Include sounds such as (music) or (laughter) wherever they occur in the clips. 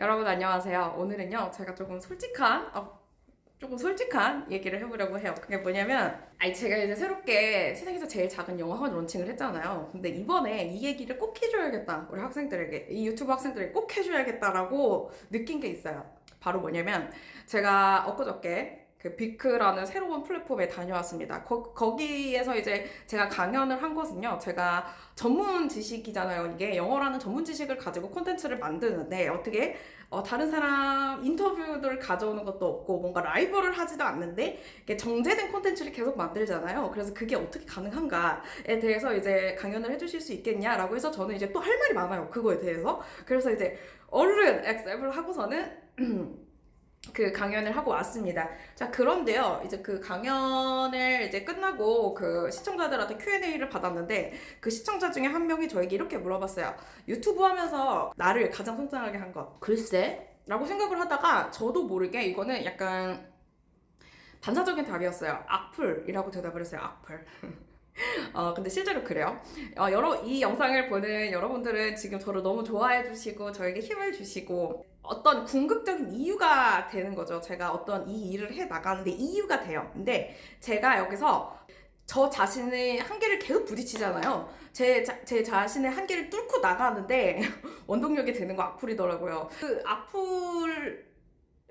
여러분 안녕하세요. 오늘은요 제가 조금 솔직한 어, 조금 솔직한 얘기를 해보려고 해요. 그게 뭐냐면 아니 제가 이제 새롭게 세상에서 제일 작은 영어학원 론칭을 했잖아요. 근데 이번에 이 얘기를 꼭 해줘야겠다. 우리 학생들에게 이 유튜브 학생들에게 꼭 해줘야겠다라고 느낀 게 있어요. 바로 뭐냐면 제가 엊그저께 그 비크라는 새로운 플랫폼에 다녀왔습니다. 거, 거기에서 이제 제가 강연을 한 것은요. 제가 전문 지식이잖아요. 이게 영어라는 전문 지식을 가지고 콘텐츠를 만드는데 어떻게 어, 다른 사람 인터뷰들 가져오는 것도 없고 뭔가 라이브를 하지도 않는데 이게 정제된 콘텐츠를 계속 만들잖아요. 그래서 그게 어떻게 가능한가에 대해서 이제 강연을 해주실 수 있겠냐라고 해서 저는 이제 또 할 말이 많아요. 그거에 대해서. 그래서 이제 얼른 액셉을 하고서는 (clears throat) 그 강연을 하고 왔습니다. 자, 그런데요. 이제 그 강연을 이제 끝나고 그 시청자들한테 Q&A를 받았는데 그 시청자 중에 한 명이 저에게 이렇게 물어봤어요. 유튜브 하면서 나를 가장 성장하게 한 것. 글쎄? 라고 생각을 하다가 저도 모르게 이거는 약간 반사적인 답이었어요. 악플이라고 대답을 했어요. 악플. (laughs) 어, 근데 실제로 그래요. 어, 여러, 이 영상을 보는 여러분들은 지금 저를 너무 좋아해 주시고, 저에게 힘을 주시고, 어떤 궁극적인 이유가 되는 거죠. 제가 어떤 이 일을 해 나가는데 이유가 돼요. 근데 제가 여기서 저 자신의 한계를 계속 부딪히잖아요. 제, 자, 제 자신의 한계를 뚫고 나가는데 (laughs) 원동력이 되는 거 악플이더라고요. 그 악플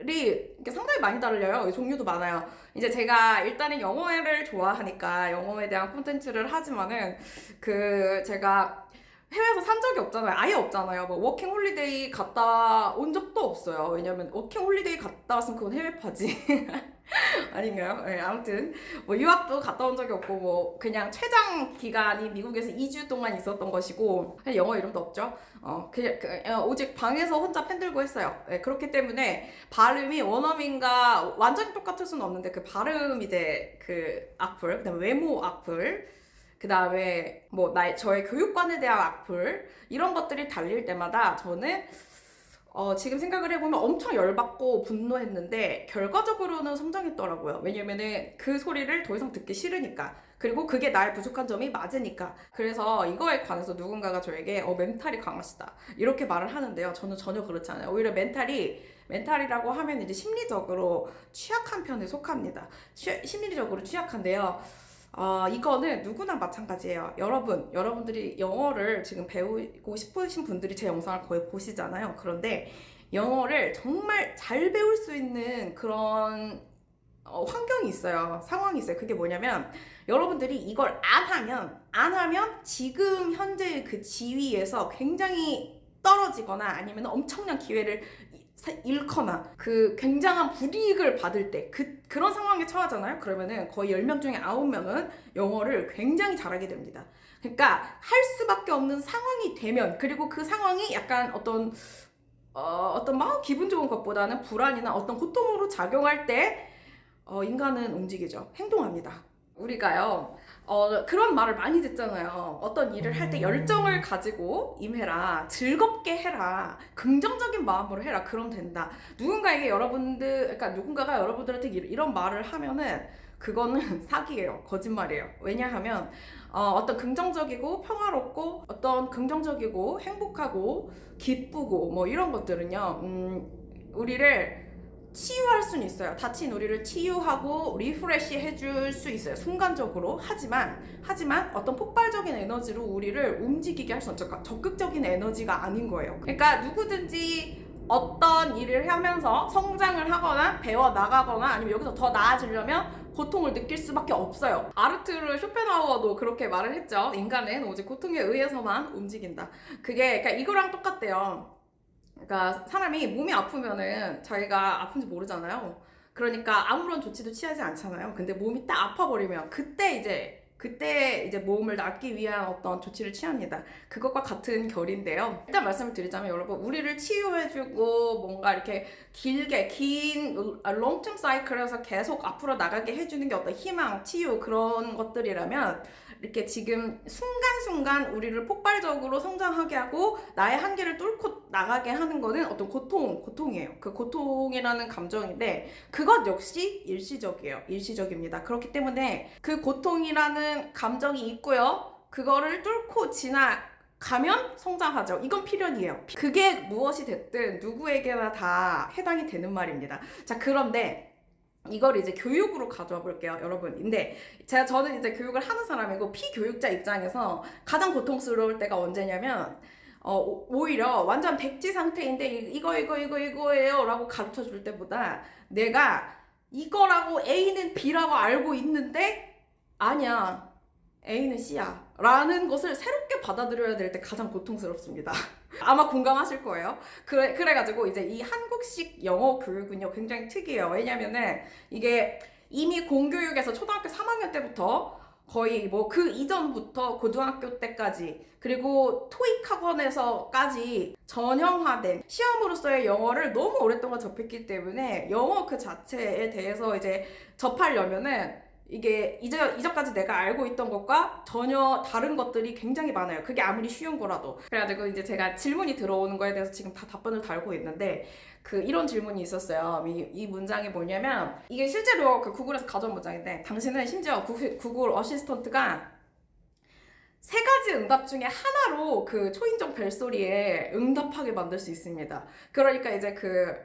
이 상당히 많이 달려요. 종류도 많아요. 이제 제가 일단은 영어를 좋아하니까 영어에 대한 콘텐츠를 하지만은 그 제가 해외에서 산 적이 없잖아요. 아예 없잖아요. 뭐 워킹 홀리데이 갔다 온 적도 없어요. 왜냐면 워킹 홀리데이 갔다 왔으면 그건 해외파지. (laughs) 아닌가요? 네, 아무튼 뭐 유학도 갔다 온 적이 없고 뭐 그냥 최장 기간이 미국에서 2주 동안 있었던 것이고 그냥 영어 이름도 없죠. 어 그냥 그, 어, 오직 방에서 혼자 펜 들고 했어요. 네, 그렇기 때문에 발음이 원어민과 완전히 똑같을 수는 없는데 그 발음 이제 그 악플 그다음에 외모 악플 그 다음에 뭐 나의 저의 교육관에 대한 악플 이런 것들이 달릴 때마다 저는 어, 지금 생각을 해보면 엄청 열받고 분노했는데 결과적으로는 성장했더라고요. 왜냐면은 그 소리를 더 이상 듣기 싫으니까. 그리고 그게 나의 부족한 점이 맞으니까. 그래서 이거에 관해서 누군가가 저에게 어, 멘탈이 강하시다. 이렇게 말을 하는데요. 저는 전혀 그렇지 않아요. 오히려 멘탈이, 멘탈이라고 하면 이제 심리적으로 취약한 편에 속합니다. 취, 심리적으로 취약한데요. 어, 이거는 누구나 마찬가지예요. 여러분, 여러분들이 영어를 지금 배우고 싶으신 분들이 제 영상을 거의 보시잖아요. 그런데 영어를 정말 잘 배울 수 있는 그런 어, 환경이 있어요. 상황이 있어요. 그게 뭐냐면 여러분들이 이걸 안 하면 안 하면 지금 현재 그 지위에서 굉장히 떨어지거나 아니면 엄청난 기회를 잃거나 그 굉장한 불이익을 받을 때 그, 그런 상황에 처하잖아요. 그러면은 거의 10명 중에 9명은 영어를 굉장히 잘하게 됩니다. 그러니까 할 수밖에 없는 상황이 되면 그리고 그 상황이 약간 어떤 어, 어떤 막 기분 좋은 것보다는 불안이나 어떤 고통으로 작용할 때 어, 인간은 움직이죠. 행동합니다. 우리가요, 어, 그런 말을 많이 듣잖아요. 어떤 일을 할 때 열정을 가지고 임해라. 즐겁게 해라. 긍정적인 마음으로 해라. 그럼 된다. 누군가에게 여러분들, 그러니까 누군가가 여러분들한테 이런 말을 하면은 그거는 (laughs) 사기예요. 거짓말이에요. 왜냐하면 어, 어떤 긍정적이고 평화롭고 어떤 긍정적이고 행복하고 기쁘고 뭐 이런 것들은요. 음, 우리를 치유할 수는 있어요. 다친 우리를 치유하고 리프레시 해줄 수 있어요. 순간적으로. 하지만, 하지만 어떤 폭발적인 에너지로 우리를 움직이게 할 수 없죠. 그러니까 적극적인 에너지가 아닌 거예요. 그러니까 누구든지 어떤 일을 하면서 성장을 하거나 배워 나가거나 아니면 여기서 더 나아지려면 고통을 느낄 수밖에 없어요. 아르투르 쇼펜하우어도 그렇게 말을 했죠. 인간은 오직 고통에 의해서만 움직인다. 그게 그러니까 이거랑 똑같대요. 그러니까 사람이 몸이 아프면은 자기가 아픈지 모르잖아요. 그러니까 아무런 조치도 취하지 않잖아요. 근데 몸이 딱 아파버리면 그때 이제 그때 이제 몸을 낫기 위한 어떤 조치를 취합니다. 그것과 같은 결인데요. 일단 말씀을 드리자면 여러분 우리를 치유해주고 뭔가 이렇게 길게 긴 롱텀 사이클에서 계속 앞으로 나가게 해주는 게 어떤 희망, 치유 그런 것들이라면 이렇게 지금 순간순간 우리를 폭발적으로 성장하게 하고 나의 한계를 뚫고 나가게 하는 거는 어떤 고통, 고통이에요. 그 고통이라는 감정인데 그것 역시 일시적이에요. 일시적입니다. 그렇기 때문에 그 고통이라는 감정이 있고요. 그거를 뚫고 지나 가면 성장하죠. 이건 필연이에요. 그게 무엇이 됐든 누구에게나 다 해당이 되는 말입니다. 자, 그런데 이걸 이제 교육으로 가져와 볼게요, 여러분. 근데 제가 저는 이제 교육을 하는 사람이고 피교육자 입장에서 가장 고통스러울 때가 언제냐면 어, 오- 오히려 완전 백지 상태인데 이- 이거 이거 이거 이거예요라고 가르쳐 줄 때보다 내가 이거라고 A는 B라고 알고 있는데 아니야. A는 C야. 라는 것을 새롭게 받아들여야 될 때 가장 고통스럽습니다. (laughs) 아마 공감하실 거예요. 그래, 그래가지고 이제 이 한국식 영어 교육은요, 굉장히 특이해요. 왜냐면은 이게 이미 공교육에서 초등학교 3학년 때부터 거의 뭐 그 이전부터 고등학교 때까지 그리고 토익 학원에서까지 전형화된 시험으로서의 영어를 너무 오랫동안 접했기 때문에 영어 그 자체에 대해서 이제 접하려면은 이게 이제 이전까지 내가 알고 있던 것과 전혀 다른 것들이 굉장히 많아요. 그게 아무리 쉬운 거라도. 그래가지고 이제 제가 질문이 들어오는 거에 대해서 지금 다 답변을 달고 있는데 그 이런 질문이 있었어요. 이, 이 문장이 뭐냐면 이게 실제로 그 구글에서 가져온 문장인데 당신은 심지어 구글, 구글 어시스턴트가 세 가지 응답 중에 하나로 그 초인종 벨소리에 응답하게 만들 수 있습니다. 그러니까 이제 그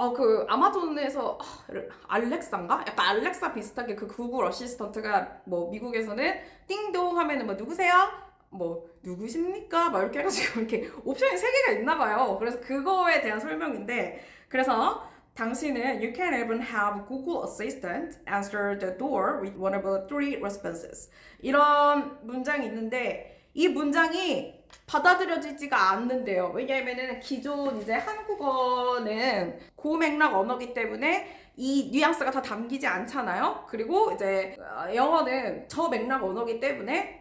어, 그, 아마존에서, 아, 알렉사인가? 약간 알렉사 비슷하게 그 구글 어시스턴트가 뭐, 미국에서는 띵동 하면은 뭐, 누구세요? 뭐, 누구십니까? 막 이렇게 해가지고 이렇게 옵션이 세 개가 있나 봐요. 그래서 그거에 대한 설명인데, 그래서 당신은 you can even have Google Assistant answer the door with one of the three responses. 이런 문장이 있는데, 이 문장이 받아들여지지가 않는데요. 왜냐하면은 기존 이제 한국어는 고맥락 언어기 때문에 이 뉘앙스가 다 담기지 않잖아요. 그리고 이제 어, 영어는 저 맥락 언어기 때문에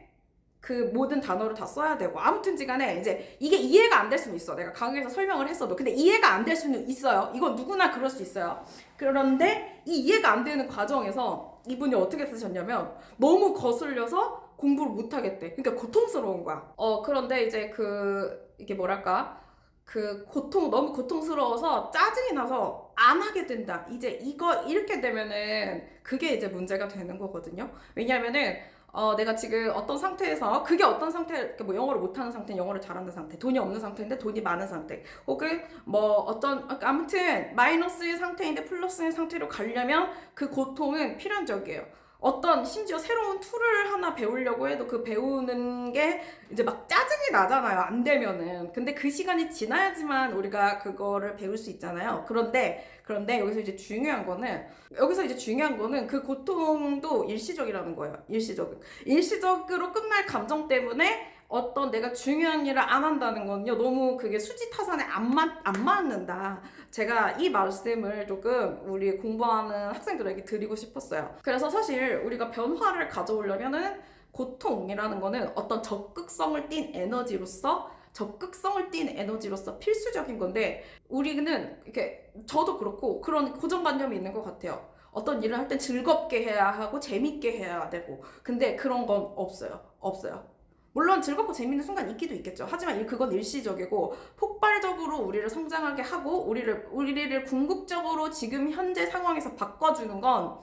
그 모든 단어를 다 써야 되고 아무튼지 간에 이제 이게 이해가 안 될 수는 있어. 내가 강의에서 설명을 했어도 근데 이해가 안 될 수는 있어요. 이건 누구나 그럴 수 있어요. 그런데 이 이해가 안 되는 과정에서 이분이 어떻게 쓰셨냐면 너무 거슬려서 공부를 못 하겠대. 그러니까 고통스러운 거야. 어 그런데 이제 그 이게 뭐랄까 그 고통 너무 고통스러워서 짜증이 나서 안 하게 된다. 이제 이거 이렇게 되면은 그게 이제 문제가 되는 거거든요. 왜냐하면은 어, 내가 지금 어떤 상태에서 그게 어떤 상태, 이렇게 뭐 영어를 못하는 상태, 영어를 잘하는 상태, 돈이 없는 상태인데 돈이 많은 상태, 혹은 뭐 어떤 아무튼 마이너스의 상태인데 플러스의 상태로 가려면 그 고통은 필연적이에요. 어떤 심지어 새로운 툴을 하나 배우려고 해도 그 배우는 게 이제 막 짜증이 나잖아요. 안 되면은. 근데 그 시간이 지나야지만 우리가 그거를 배울 수 있잖아요. 그런데 그런데 여기서 이제 중요한 거는 여기서 이제 중요한 거는 그 고통도 일시적이라는 거예요. 일시적. 일시적으로 끝날 감정 때문에 어떤 내가 중요한 일을 안 한다는 건요. 너무 그게 수지타산에 안, 맞, 안 맞는다. 제가 이 말씀을 조금 우리 공부하는 학생들에게 드리고 싶었어요. 그래서 사실 우리가 변화를 가져오려면은 고통이라는 거는 어떤 적극성을 띤 에너지로서 적극성을 띤 에너지로서 필수적인 건데 우리는 이렇게 저도 그렇고 그런 고정관념이 있는 것 같아요. 어떤 일을 할 땐 즐겁게 해야 하고 재밌게 해야 되고 근데 그런 건 없어요. 없어요. 물론 즐겁고 재밌는 순간 있기도 있겠죠. 하지만 이- 그건 일시적이고 폭발적으로 우리를 성장하게 하고 우리를 우리를 궁극적으로 지금 현재 상황에서 바꿔주는 건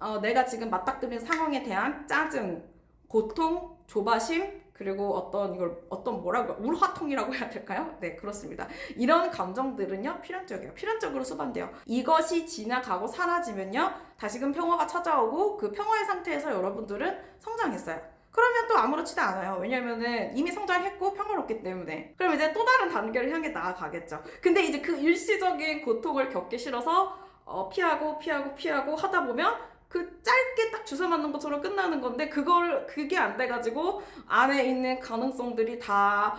어, 내가 지금 맞닥뜨린 상황에 대한 짜증, 고통, 조바심 그리고 어떤 이걸 어떤 뭐라고 울화통이라고 해야 될까요? 네 그렇습니다. 이런 감정들은요 필연적이에요. 필연적으로 수반돼요. 이것이 지나가고 사라지면요 다시금 평화가 찾아오고 그 평화의 상태에서 여러분들은 성장했어요. 그러면 또 아무렇지도 않아요. 왜냐면은 이미 성장했고 평화롭기 때문에. 그럼 이제 또 다른 단계를 향해 나아가겠죠. 근데 이제 그 일시적인 고통을 겪기 싫어서 어, 피하고 피하고 피하고 하다 보면 그 짧게 딱 주사 맞는 것처럼 끝나는 건데 그걸 그게 안 돼가지고 안에 있는 가능성들이 다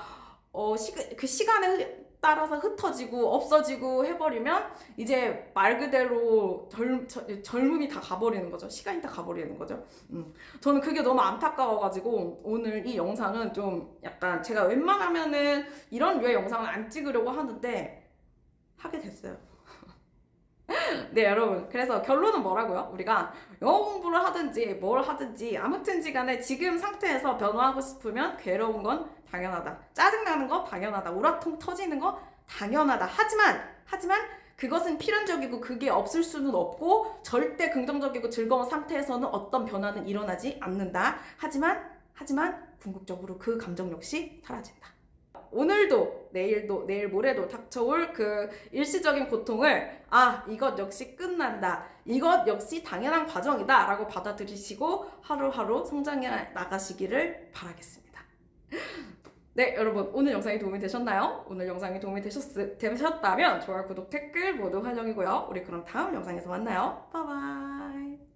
어, 시, 그 시간에 흐- 따라서 흩어지고 없어지고 해버리면 이제 말 그대로 젊, 저- 젊음이 다 가버리는 거죠. 시간이 다 가버리는 거죠. 음. 저는 그게 너무 안타까워가지고 오늘 이 영상은 좀 약간 제가 웬만하면은 이런 류의 영상을 안 찍으려고 하는데 하게 됐어요. 네 여러분. 그래서 결론은 뭐라고요? 우리가 영어 공부를 하든지 뭘 하든지 아무튼지 간에 지금 상태에서 변화하고 싶으면 괴로운 건 당연하다. 짜증나는 거 당연하다. 우라통 터지는 거 당연하다. 하지만 하지만 그것은 필연적이고 그게 없을 수는 없고 절대 긍정적이고 즐거운 상태에서는 어떤 변화는 일어나지 않는다. 하지만 하지만 궁극적으로 그 감정 역시 사라진다. 오늘도 내일도 내일 모레도 닥쳐올 그 일시적인 고통을 아 이것 역시 끝난다 이것 역시 당연한 과정이다 라고 받아들이시고 하루하루 성장해 나가시기를 바라겠습니다. 네 여러분 오늘 영상이 도움이 되셨나요? 오늘 영상이 도움이 되셨, 되셨다면 좋아요 구독 댓글 모두 환영이고요. 우리 그럼 다음 영상에서 만나요. 바이바이.